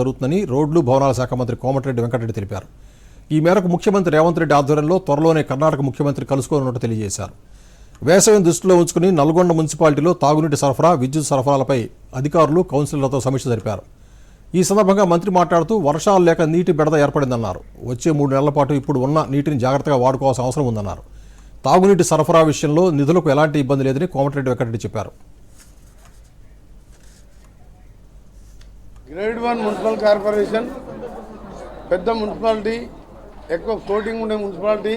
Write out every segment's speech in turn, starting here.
జరుగుతుందని రోడ్లు భవనాల శాఖ మంత్రి కోమటిరెడ్డి వెంకటరెడ్డి తెలిపారు. ఈ మేరకు ముఖ్యమంత్రి రేవంత్ రెడ్డి ఆధ్వర్యంలో త్వరలోనే కర్ణాటక ముఖ్యమంత్రి కలుసుకోనున్నట్టు తెలియజేశారు. వేసవిని దృష్టిలో ఉంచుకుని నల్గొండ మున్సిపాలిటీలో తాగునీటి సరఫరా విద్యుత్ సరఫరాలపై అధికారులు కౌన్సిలర్లతో సమీక్ష జరిపారు. ఈ సందర్భంగా మంత్రి మాట్లాడుతూ వర్షాలు లేక నీటి బెడద ఏర్పడిందన్నారు. వచ్చే మూడు నెలల పాటు ఇప్పుడు ఉన్న నీటిని జాగ్రత్తగా వాడుకోవాల్సిన అవసరం ఉందన్నారు. తాగునీటి సరఫరా విషయంలో నిధులకు ఎలాంటి ఇబ్బంది లేదని కోమటిరెడ్డి వెంకటరెడ్డి చెప్పారు. గ్రేడ్ వన్ మున్సిపల్ కార్పొరేషన్ పెద్ద మున్సిపాలిటీ ఎక్కువ ఫ్లోటింగ్ ఉండే మున్సిపాలిటీ.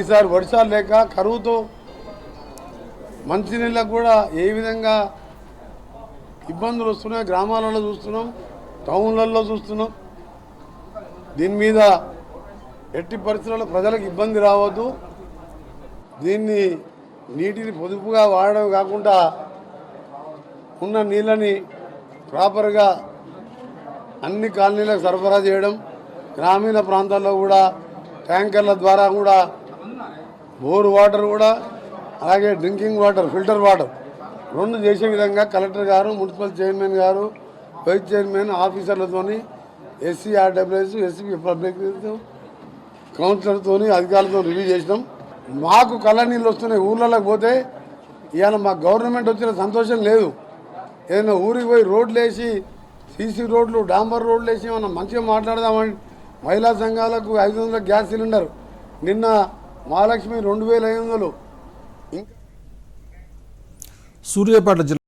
ఈసారి వర్షాలు లేక కరువుతో మంచినీళ్ళకు కూడా ఏ విధంగా ఇబ్బందులు వస్తున్నాయి గ్రామాలలో చూస్తున్నాం టౌన్లలో చూస్తున్నాం. దీని మీద ఎట్టి పరిస్థితుల్లో ప్రజలకు ఇబ్బంది రావద్దు. దీన్ని నీటిని పొదుపుగా వాడడం కాకుండా ఉన్న నీళ్ళని ప్రాపర్గా అన్ని కాలనీలకు సరఫరా చేయడం గ్రామీణ ప్రాంతాల్లో కూడా ట్యాంకర్ల ద్వారా కూడా బోర్ వాటర్ కూడా అలాగే డ్రింకింగ్ వాటర్ ఫిల్టర్ వాటర్ రెండు చేసే విధంగా collector garu municipal chairman garu vice chairman ఆఫీసర్లతోని SC RWS SC public కౌన్సిలర్తో అధికారులతో రివ్యూ చేసినాం. మాకు కళ్ళ నీళ్ళు వస్తున్నాయి ఊర్లలోకి పోతే ఇవాళ మా గవర్నమెంట్ వచ్చిన సంతోషం లేదు. ఏదైనా ఊరికి పోయి రోడ్లు వేసి సీసీ రోడ్లు డాంబర్ రోడ్లు వేసి ఏమన్నా మంచిగా మాట్లాడదామని మహిళా సంఘాలకు ఐదు వందల గ్యాస్ సిలిండర్. నిన్న మహాలక్ష్మి రెండు వేల ఐదు వందలు. సూర్యాపేట జిల్లా